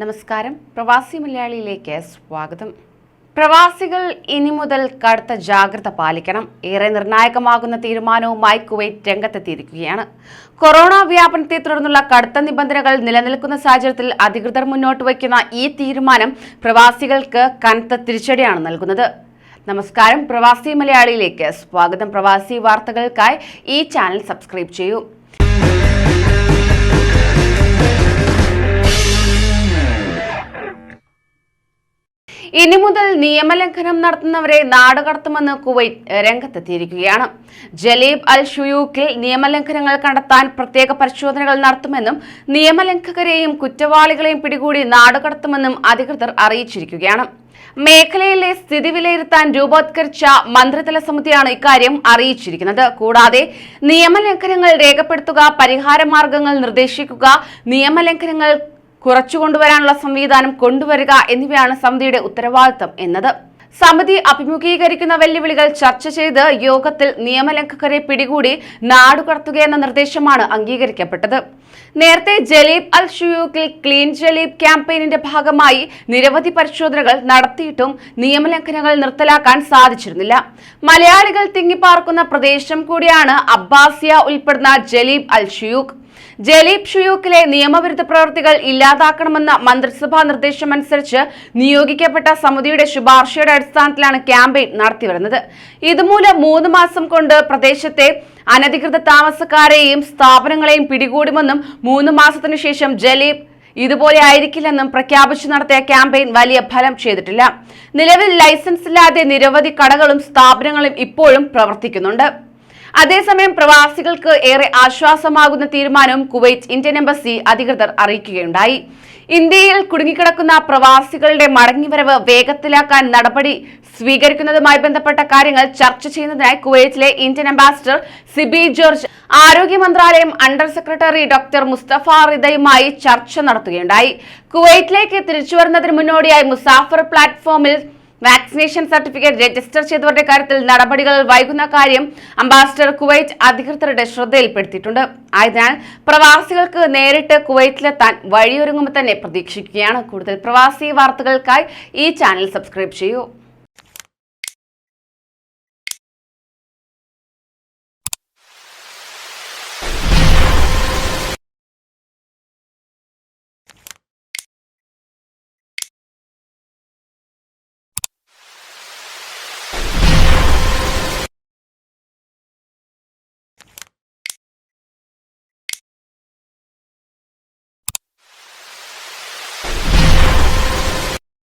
നമസ്കാരം. പ്രവാസി മലയാളിയിലേക്ക് സ്വാഗതം. പ്രവാസികൾ ഇനി മുതൽ കടുത്ത ജാഗ്രത പാലിക്കണം. ഏറെ നിർണായകമാകുന്ന തീരുമാനവുമായി കുവൈറ്റ് രംഗത്തെത്തിയിരിക്കുകയാണ്. കൊറോണ വ്യാപനത്തെ തുടർന്നുള്ള കടുത്ത നിബന്ധനകൾ നിലനിൽക്കുന്ന സാഹചര്യത്തിൽ അധികൃതർ മുന്നോട്ട് വയ്ക്കുന്ന ഈ തീരുമാനം പ്രവാസികൾക്ക് കനത്ത തിരിച്ചടിയാണ് നൽകുന്നത്. നമസ്കാരം. പ്രവാസി മലയാളിയിലേക്ക് സ്വാഗതം. പ്രവാസി വാർത്തകൾക്കായി ഈ ചാനൽ സബ്സ്ക്രൈബ് ചെയ്യൂ. ഇനി മുതൽ നിയമലംഘനം നടത്തുന്നവരെ നാടുകടത്തുമെന്ന് കുവൈറ്റ് രംഗത്തെത്തിയിരിക്കുകയാണ്. ജലീബ് അൽ ഷുയൂക്കിൽ നിയമലംഘനങ്ങൾ കണ്ടെത്താൻ പ്രത്യേക പരിശോധനകൾ നടത്തുമെന്നും നിയമലംഘകരെയും കുറ്റവാളികളെയും പിടികൂടി നാടുകടത്തുമെന്നും അധികൃതർ അറിയിച്ചിരിക്കുകയാണ്. മേഖലയിലെ സ്ഥിതി വിലയിരുത്താൻ രൂപവത്കരിച്ച മന്ത്രിതല സമിതിയാണ് ഇക്കാര്യം അറിയിച്ചിരിക്കുന്നത്. കൂടാതെ നിയമലംഘനങ്ങൾ രേഖപ്പെടുത്തുക പരിഹാര മാർഗങ്ങൾ നിർദ്ദേശിക്കുക നിയമലംഘനങ്ങൾ കുറച്ചുകൊണ്ടുവരാനുള്ള സംവിധാനം കൊണ്ടുവരിക എന്നിവയാണ് സമിതിയുടെ ഉത്തരവാദിത്തം എന്നത്. സമിതി അഭിമുഖീകരിക്കുന്ന വെല്ലുവിളികൾ ചർച്ച ചെയ്ത് യോഗത്തിൽ നിയമലംഘകരെ പിടികൂടി നാടുകടത്തുകയെന്ന നിർദ്ദേശമാണ് അംഗീകരിക്കപ്പെട്ടത്. നേരത്തെ ജലീബ് അൽ ഷുയൂക്കിൽ ക്ലീൻ ജലീബ് ക്യാമ്പയിനിന്റെ ഭാഗമായി നിരവധി പരിശോധനകൾ നടത്തിയിട്ടും നിയമലംഘനങ്ങൾ നിർത്തലാക്കാൻ സാധിച്ചിരുന്നില്ല. മലയാളികൾ തിങ്ങിപ്പാർക്കുന്ന പ്രദേശം കൂടിയാണ് അബ്ബാസിയ ഉൾപ്പെടുന്ന ജലീബ് അൽ ഷുയൂക്ക് ജലീബ് ഷുയൂക്കിലെ നിയമവിരുദ്ധ പ്രവൃത്തികൾ ഇല്ലാതാക്കണമെന്ന മന്ത്രിസഭാ നിർദ്ദേശമനുസരിച്ച് നിയോഗിക്കപ്പെട്ട സമിതിയുടെ ശുപാർശയുടെ അടിസ്ഥാനത്തിലാണ് ക്യാമ്പയിൻ നടത്തിവരുന്നത് ഇതുമൂലം മൂന്ന് മാസം കൊണ്ട് പ്രദേശത്തെ അനധികൃത താമസക്കാരെയും സ്ഥാപനങ്ങളെയും പിടികൂടുമെന്നും മൂന്ന് മാസത്തിനു ശേഷം ജലീബ് ഇതുപോലെ ആയിരിക്കില്ലെന്നും പ്രഖ്യാപിച്ചു നടത്തിയ ക്യാമ്പയിൻ വലിയ ഫലം ചെയ്തിട്ടില്ല. നിലവിൽ ലൈസൻസ് ഇല്ലാതെ നിരവധി കടകളും സ്ഥാപനങ്ങളും ഇപ്പോഴും പ്രവർത്തിക്കുന്നുണ്ട്. അതേസമയം പ്രവാസികൾക്ക് ഏറെ ആശ്വാസമാകുന്ന തീരുമാനവും കുവൈറ്റ് ഇന്ത്യൻ എംബസി അധികൃതർ അറിയിക്കുകയുണ്ടായി. ഇന്ത്യയിൽ കുടുങ്ങിക്കിടക്കുന്ന പ്രവാസികളുടെ മടങ്ങിവരവ് വേഗത്തിലാക്കാൻ നടപടി സ്വീകരിക്കുന്നതുമായി ബന്ധപ്പെട്ട കാര്യങ്ങൾ ചർച്ച ചെയ്യുന്നതിനായി കുവൈറ്റിലെ ഇന്ത്യൻ അംബാസിഡർ സിബി ജോർജ് ആരോഗ്യ മന്ത്രാലയം അണ്ടർ സെക്രട്ടറി ഡോക്ടർ മുസ്തഫ റിദയുമായി ചർച്ച നടത്തുകയുണ്ടായി. കുവൈറ്റിലേക്ക് തിരിച്ചുവരുന്നതിന് മുന്നോടിയായി മുസാഫർ പ്ലാറ്റ്ഫോമിൽ വാക്സിനേഷൻ സർട്ടിഫിക്കറ്റ് രജിസ്റ്റർ ചെയ്തവരുടെ കാര്യത്തിൽ നടപടികൾ വൈകുന്ന കാര്യം അംബാസിഡർ കുവൈറ്റ് അധികൃതരുടെ ശ്രദ്ധയിൽപ്പെടുത്തിയിട്ടുണ്ട്. ആയതിനാൽ പ്രവാസികൾക്ക് നേരിട്ട് കുവൈറ്റിലെത്താൻ വഴിയൊരുങ്ങുമ്പോൾ തന്നെ പ്രതീക്ഷിക്കുകയാണ്. കൂടുതൽ പ്രവാസി വാർത്തകൾക്കായി ഈ ചാനൽ സബ്സ്ക്രൈബ് ചെയ്യൂ.